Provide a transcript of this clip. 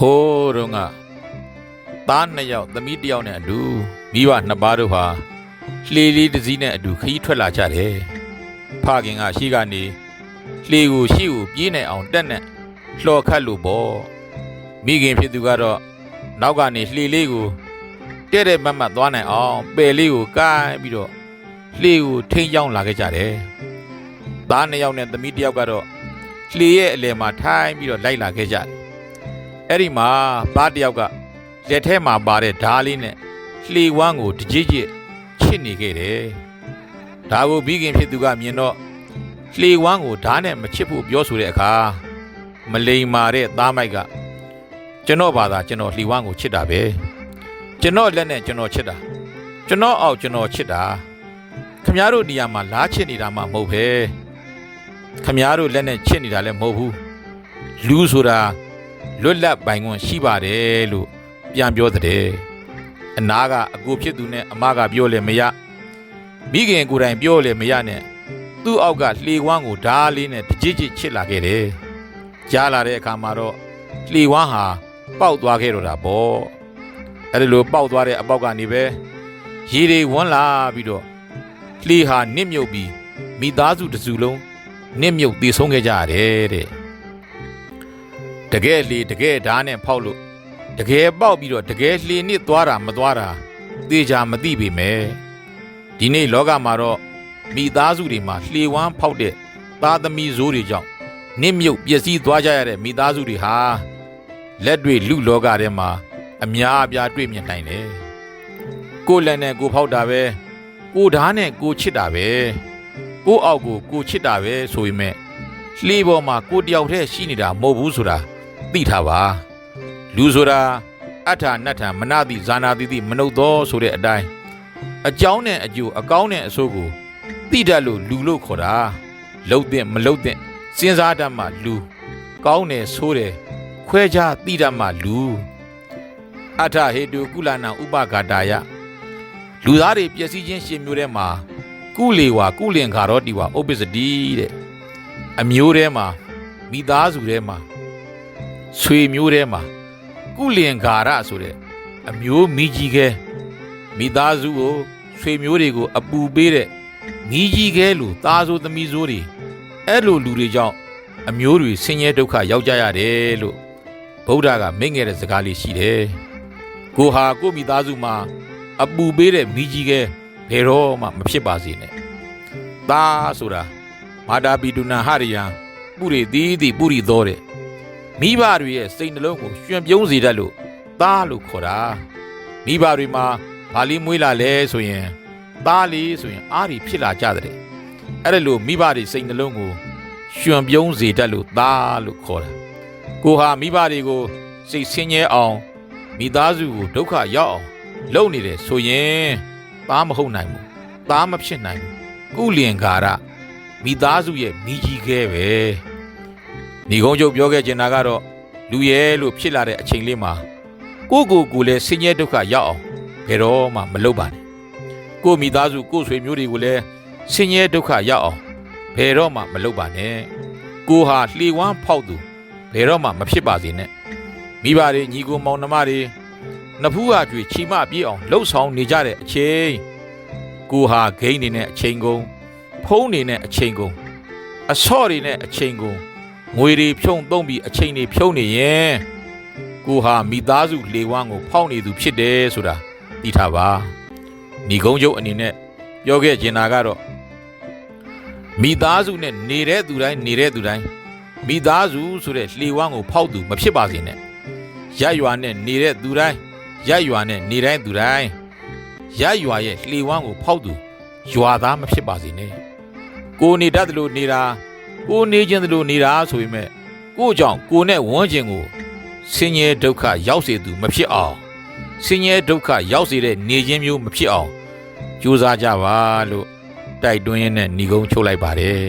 ဟိုးတော့ကသားနှစ်ယောက်သမီးတစ်ယောက်နဲ့အတူမိဘနှစ်ပါးတို့ဟာလှေလေးတစ်စီးနဲ့အတူခရီးထွက်လာကြတယ်ဖခင်ကရှိကနေလှေကိုရှိကိုပြေးနိုင်အောင်တက်နဲ့လှော်ခတ်လို့ပေါ့မိခင်ဖြစ်သူကတော့နောက်ကနေလှေလေးကိုတဲ့တဲ့မတ်မတ်သွားနိုင်အောင်ပယ်လေးကိုကိုင်းပြီးတော့လှေကိုထိန်းချောင်းလာခဲ့ကြတယ်သားနှစ်ယောက်နဲ့သမီးတစ်ယောက်ကတော့လှေရဲ့အလယ်မှာထိုင်ပြီးတော့လိုက်လာခဲ့ကြတယ် အဲ့ဒီမှာသားတစ်ယောက်ကလက်ထဲမှာပါတဲ့ဓားလေးနဲ့လှေဝမ်းကိုတကြိတ်ကြိတ်ချစ်နေခဲ့တယ်။ဒါကိုပြီးခင်ဖြစ်သူကမြင်တော့လှေဝမ်းကိုဓားနဲ့မချစ်ဖို့ပြောဆိုတဲ့အခါမလိမ္မာတဲ့သားမိုက်ကကျွန်တော်ဘာသာကျွန်တော်လှေဝမ်းကိုချစ်တာပဲ။ကျွန်တော်လက်နဲ့ကျွန်တော်ချစ်တာကျွန်တော်အောက်ကျွန်တော်ချစ်တာခမည်းတော်နေရာမှာလားချစ်နေတာမှမဟုတ်ပဲခမည်းတော်လက်နဲ့ချစ်နေတာလည်းမဟုတ်ဘူးလူဆိုတာ လွတ်လပ်ပိုင်ခွင့်ရှိပါတယ်လို့ပြန်ပြောတဲ့အနာကအကိုဖြစ်သူနဲ့အမကပြောလဲမရမိခင်ကိုယ်တိုင်ပြောလဲမရနဲ့သူ့အောက်ကလှေဝမ်းကိုဓားလေးနဲ့တကြစ်ကြစ်ချစ်လာခဲ့တယ်ကြားလာတဲ့အခါမှာတော့လှေဝမ်းဟာပေါက်သွားခဲ့တော့တာပေါ့အဲ့ဒီလိုပေါက်သွားတဲ့အပေါက်ကနေပဲရေတွေဝန်းလာပြီးတော့လှေဟာနစ်မြုပ်ပြီးမိသားစုတစ်စုလုံးနစ်မြုပ်တည်ဆုံးခဲ့ကြရတယ်တဲ့ တကယ်လေတကယ်ဓာတ်နဲ့ဖောက်လို့တကယ်ပေါက်ပြီးတော့တကယ်လှေနစ်သွားတာမသွားတာသေချာမသိပေမဲ့ဒီနေ့လောကမှာတော့မိသားစုတွေမှာလှေဝမ်းဖောက်တဲ့သားသမီးဇိုးတွေကြောင့်နစ်မြုပ်ပျက်စီးသွားကြရတဲ့မိသားစုတွေဟာလက်တွေလူလောကထဲမှာအများအပြားတွေ့မြင်နိုင်တယ်ကိုယ်လက်နဲ့ကိုယ်ဖောက်တာပဲကိုယ်ဓာတ်နဲ့ကိုယ်ချစ်တာပဲကိုယ်အောက်ကိုကိုယ်ချစ်တာပဲဆိုပေမဲ့လှေပေါ်မှာကိုယ်တယောက်တည်းရှိနေတာမဟုတ်ဘူးဆိုတာ သိထားပါလူဆိုတာအထာနတ်ထံမနတိဇာနာတိတိမနုဿသောဆိုတဲ့အတိုင်းအကြောင်းနဲ့အကျိုးအကောင်းနဲ့အဆိုးကိုသိတတ်လို့လူလို့ခေါ်တာလှုပ်တဲ့မလှုပ်တဲ့စဉ်းစားတတ်မှလူ ကောင်းတယ်ဆိုးတယ်ခွဲခြားသိတတ်မှလူအထဟေတုကုလနာဥပဂါတာယလူသားတွေပျက်စီးခြင်းရှင်မျိုးထဲမှာကုလေဝါကုလင်္ခါရောတိဝါဥပ္ပစ္စတိတဲ့အမျိုးထဲမှာမိသားစုထဲမှာ ဆွေမျိုးထဲမှာကုလင်္ကာရဆိုတဲ့အမျိုးမိကြီးခဲမိသားစုကိုဆွေမျိုးတွေကို အပူပေးတဲ့မိကြီးခဲလို့သားဆိုသမီးဆိုတွေအဲ့လိုလူတွေကြောင့်အမျိုးတွေဆင်းရဲဒုက္ခရောက်ကြရတယ်လို့ဗုဒ္ဓကမိန့်ခဲ့တဲ့စကားလေးရှိတယ်။ကိုဟာကိုယ့်မိသားစုမှာအပူပေးတဲ့မိကြီးခဲဘယ်တော့မှမဖြစ်ပါစေနဲ့။သားဆိုတာမာတာပီတုနာဟရိယံပုရိသီတိပုရိသောတဲ့ မိဘတွေရဲ့စိတ်နှလုံးကိုရှင်ပြုံးစေတတ်လို့သားလို့ခေါ်တာမိဘတွေမှာဘာလေးမွေးလာလဲဆိုရင်သားလေးဆိုရင်အားတွေဖြစ်လာကြတဲ့အဲ့ဒါလို့မိဘတွေစိတ်နှလုံးကိုရှင်ပြုံးစေတတ်လို့သားလို့ခေါ်တာကိုဟာမိဘတွေကိုစိတ်ဆင်းရဲအောင်မိသားစုကိုဒုက္ခရောက်အောင်လုပ်နေတယ်ဆိုရင်သားမဟုတ်နိုင်ဘူးသားမဖြစ်နိုင်ဘူးကုလင်္ကာရမိသားစုရဲ့မိကြီးခဲပဲ ညီကုန်းချုပ်ပြောခဲ့ချင်တာကတော့လူရဲလို့ဖြစ်လာတဲ့အချိန်လေးမှာကိုယ့်ကိုယ်ကိုယ်လည်းဆင်းရဲဒုက္ခရောက်အောင်ဘယ်တော့မှမလုပ်ပါနဲ့ကိုယ့်မိသားစုကိုယ့်ဆွေမျိုးတွေကိုလည်းဆင်းရဲဒုက္ခရောက်အောင်ဘယ်တော့မှမလုပ်ပါနဲ့ကိုဟာလှေဝမ်းဖောက်သူဘယ်တော့မှမဖြစ်ပါစေနဲ့မိဘတွေညီကိုမောင်နှမတွေနဖူးဟာကြွေချီမပြေးအောင်လှုပ်ဆောင်နေကြတဲ့အချိန်ကိုဟာဂိမ်းနေတဲ့အချိန်ကုန်ဖုံးနေတဲ့အချိန်ကုန်အဆော့တွေနဲ့အချိန်ကုန် ငွေတွေဖြုံသုံးပြီးအချိန်တွေဖြုံနေရင်ကိုဟာမိသားစုလေဝမ်းကို ဖောက်နေသူဖြစ်တယ်ဆိုတာသိထားပါညီကုန်းချုပ်အနေနဲ့ပြောခဲ့ချင်တာကတော့မိသားစုနဲ့နေတဲ့သူတိုင်းနေတဲ့သူတိုင်းမိသားစုဆိုတဲ့လေဝမ်းကို ဖောက်သူမဖြစ်ပါစေနဲ့ရရွာနဲ့နေတဲ့သူတိုင်းရရွာနဲ့နေတိုင်းသူတိုင်းရရွာရဲ့လေဝမ်းကိုဖောက်သူရွာသားမဖြစ်ပါစေနဲ့ကိုနေတတ်တယ်လို့နေတာ ကိုနေခြင်းသလိုနေတာဆိုပေမဲ့ကို့ကြောင့်ကိုနဲ့ဝန်းကျင်ကိုဆင်းရဲဒုက္ခရောက်စေသူမဖြစ်အောင်ဆင်းရဲဒုက္ခရောက်စေတဲ့နေခြင်းမျိုးမဖြစ်အောင်ကြိုးစားကြပါလို့တိုက်တွန်းရင်းနဲ့ညီကုန်းချုပ်လိုက်ပါတယ်